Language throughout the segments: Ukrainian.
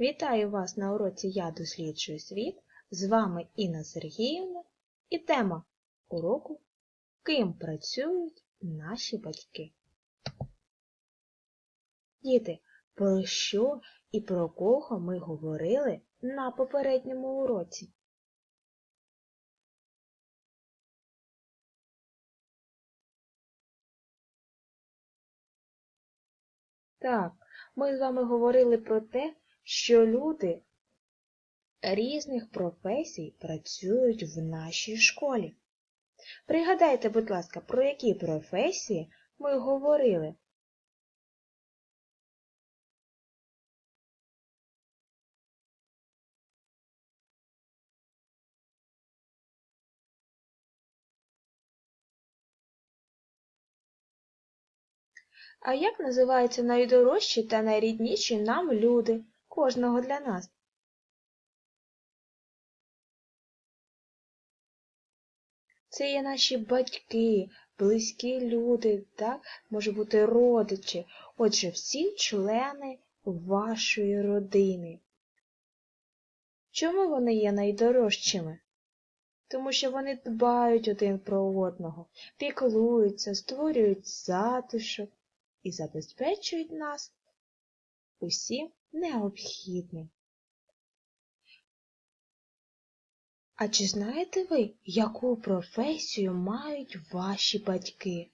Вітаю вас на уроці Я досліджую світ. З вами Інна Сергіївна і тема уроку Ким працюють наші батьки. Діти, про що і про кого ми говорили на попередньому уроці? Так, ми з вами говорили про те, що люди різних професій працюють в нашій школі. Пригадайте, будь ласка, про які професії ми говорили. А як називаються найдорожчі та найрідніші нам люди, кожного для нас? Це є наші батьки, близькі люди, так? може бути родичі, отже, всі члени вашої родини. Чому вони є найдорожчими? Тому що вони дбають один про одного, піклуються, створюють затишок і забезпечують нас усім необхідним. А чи знаєте ви, яку професію мають ваші батьки?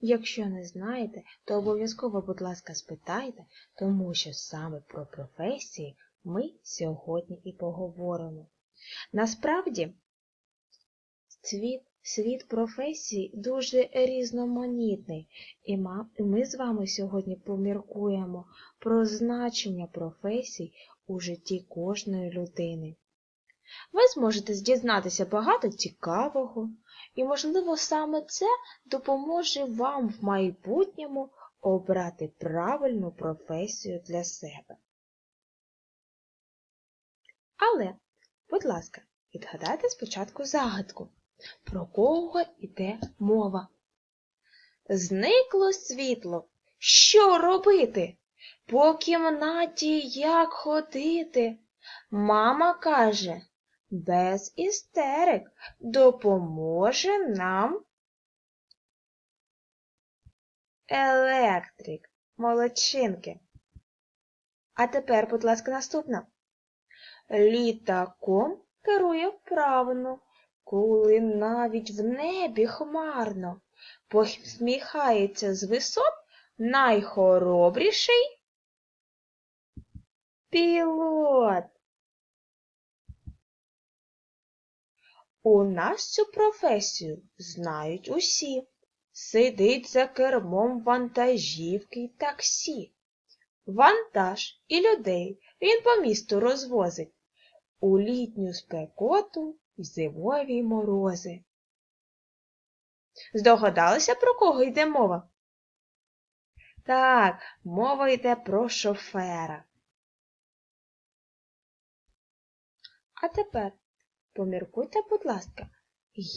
Якщо не знаєте, то обов'язково, будь ласка, спитайте, тому що саме про професії ми сьогодні і поговоримо. Насправді, світ, світ професій дуже різноманітний, і ми з вами сьогодні поміркуємо про значення професій у житті кожної людини. Ви зможете дізнатися багато цікавого, і, можливо, саме це допоможе вам в майбутньому обрати правильну професію для себе. Але, будь ласка, відгадайте спочатку загадку, про кого йде мова. Зникло світло. Що робити? По кімнаті як ходити? Мама каже, без істерик допоможе нам електрик, молодчинки. А тепер, будь ласка, наступна. Літаком керує вправно, коли навіть в небі хмарно, посміхається з висот найхоробріший пілот. У нас цю професію знають усі. Сидить за кермом вантажівки й таксі. Вантаж і людей він по місту розвозить у літню спекоту й зимові морози. Здогадалися, про кого йде мова? Так, мова йде про шофера. А тепер поміркуйте, будь ласка,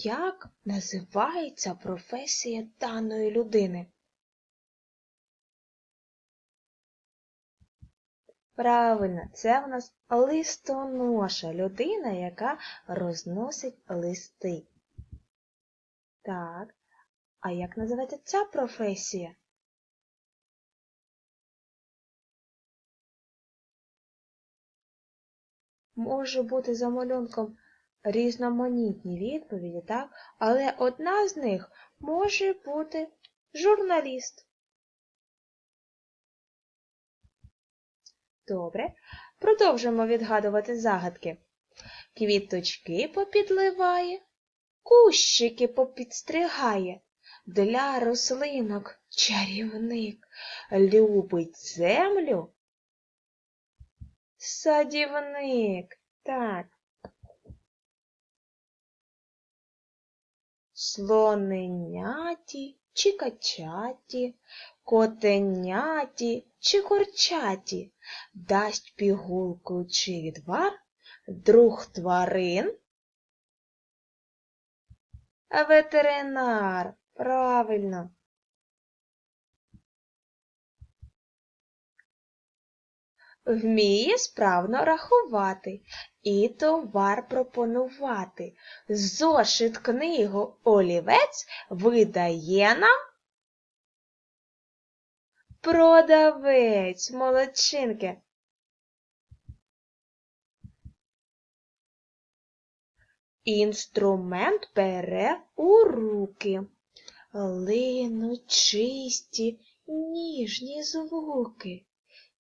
як називається професія даної людини? Правильно, це в нас листоноша людина, яка розносить листи. Так, а як називається ця професія? Може бути за малюнком різноманітні відповіді, так? але одна з них може бути журналіст. Добре, продовжимо відгадувати загадки. Квіточки попідливає, кущики попідстригає, для рослинок чарівник любить землю. Садівник, так. Слоненяті чи качаті, котеняті чи курчаті, дасть пігулку чи відвар, друг тварин. Ветеринар, правильно. вміє справно рахувати і товар пропонувати. Зошит книгу олівець видає нам продавець, молодчинки. Інструмент бере у руки. Линуть чисті, ніжні звуки.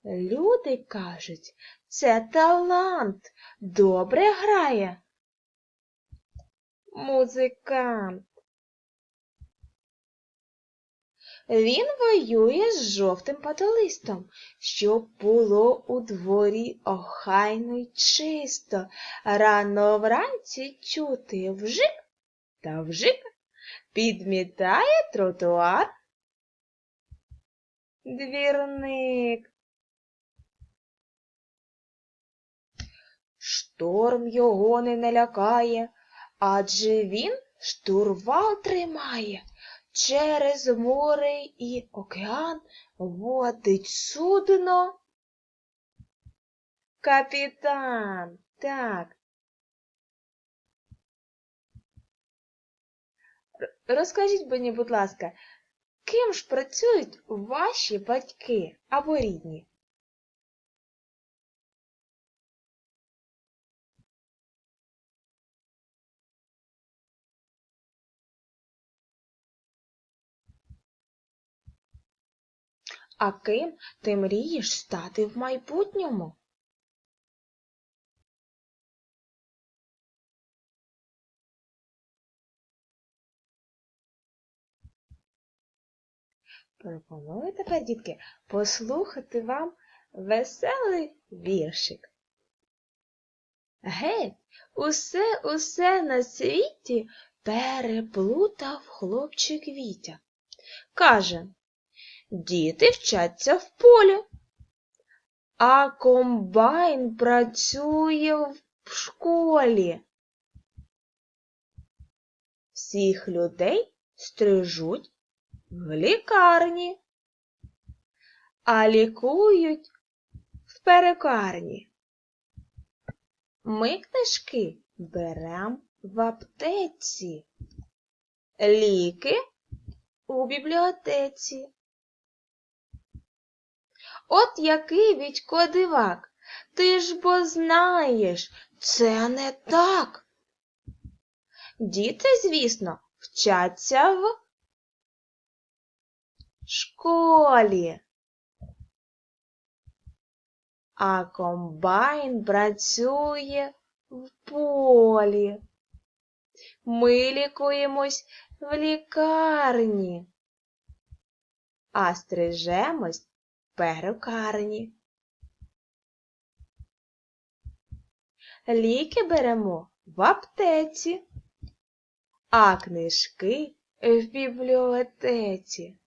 Люди кажуть, це талант, добре грає. Музикант. Він воює з жовтим патолистом, щоб було у дворі охайно й чисто. Рано вранці чути вжик та вжик підмітає тротуар. Двірник. Шторм його не налякає, адже він штурвал тримає. Через море і океан водить судно. Капітан, так. Розкажіть мені, будь ласка, ким ж працюють ваші батьки або рідні? А ким ти мрієш стати в майбутньому? Пропоную тепер, дітки, послухати вам веселий віршик. Геть, усе, усе на світі переплутав хлопчик Вітя. Каже, діти вчаться в полі, а комбайн працює в школі. Всіх людей стрижуть в лікарні, а лікують в перекарні. Ми книжки берем в аптеці, ліки у бібліотеці. От який Вітько дивак, ти ж бо знаєш, це не так. Діти, звісно, вчаться в школі. А комбайн працює в полі. Ми лікуємось в лікарні, а стрижемось перукарні. Ліки беремо в аптеці, а книжки в бібліотеці.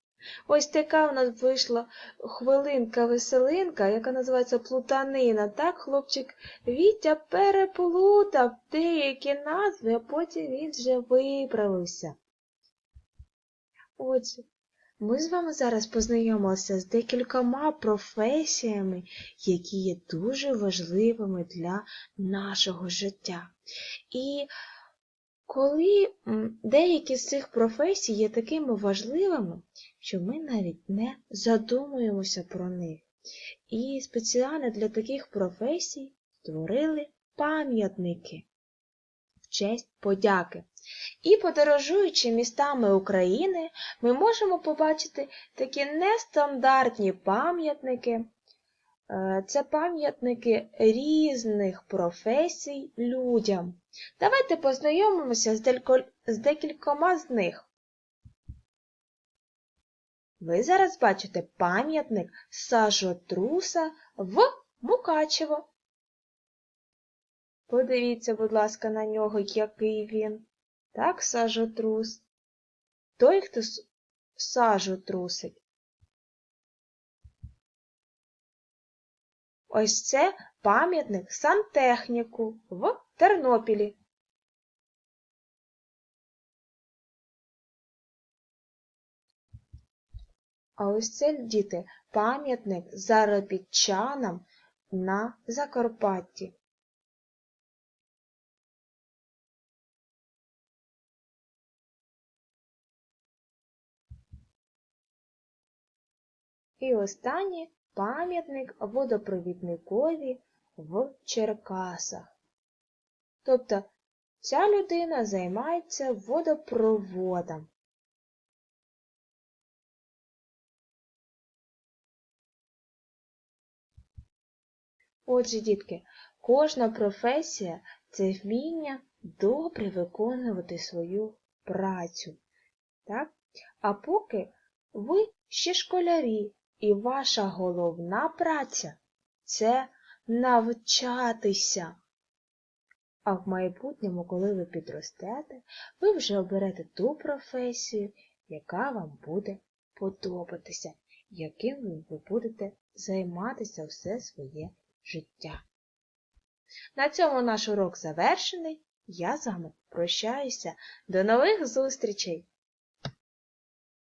Ось така в нас вийшла хвилинка-веселинка, яка називається плутанина. Так хлопчик Вітя переплутав деякі назви, а потім він вже виправився. Отже, ми з вами зараз познайомилися з декількома професіями, які є дуже важливими для нашого життя. І коли деякі з цих професій є такими важливими, що ми навіть не задумуємося про них. І спеціально для таких професій створили пам'ятники честь подяки. І подорожуючи містами України, ми можемо побачити такі нестандартні пам'ятники. Е, Це пам'ятники різних професій людям. Давайте познайомимося з, декількома з них. Ви зараз бачите пам'ятник сажотруса в Мукачево. Подивіться, будь ласка, на нього, який він. Так, сажотрус. Той, хто сажу трусить. Ось це пам'ятник сантехніку в Тернопілі. А ось це, діти, пам'ятник заробітчанам на Закарпатті. І останнє пам'ятник водопровідникові в Черкасах. Тобто ця людина займається водопроводом. Отже, дітки, кожна професія це вміння добре виконувати свою працю. Так? А поки ви ще школярі, і ваша головна праця це навчатися. А в майбутньому, коли ви підростете, ви вже оберете ту професію, яка вам буде подобатися, яким ви будете займатися все своє життя. На цьому наш урок завершений. Я з вами прощаюся. До нових зустрічей!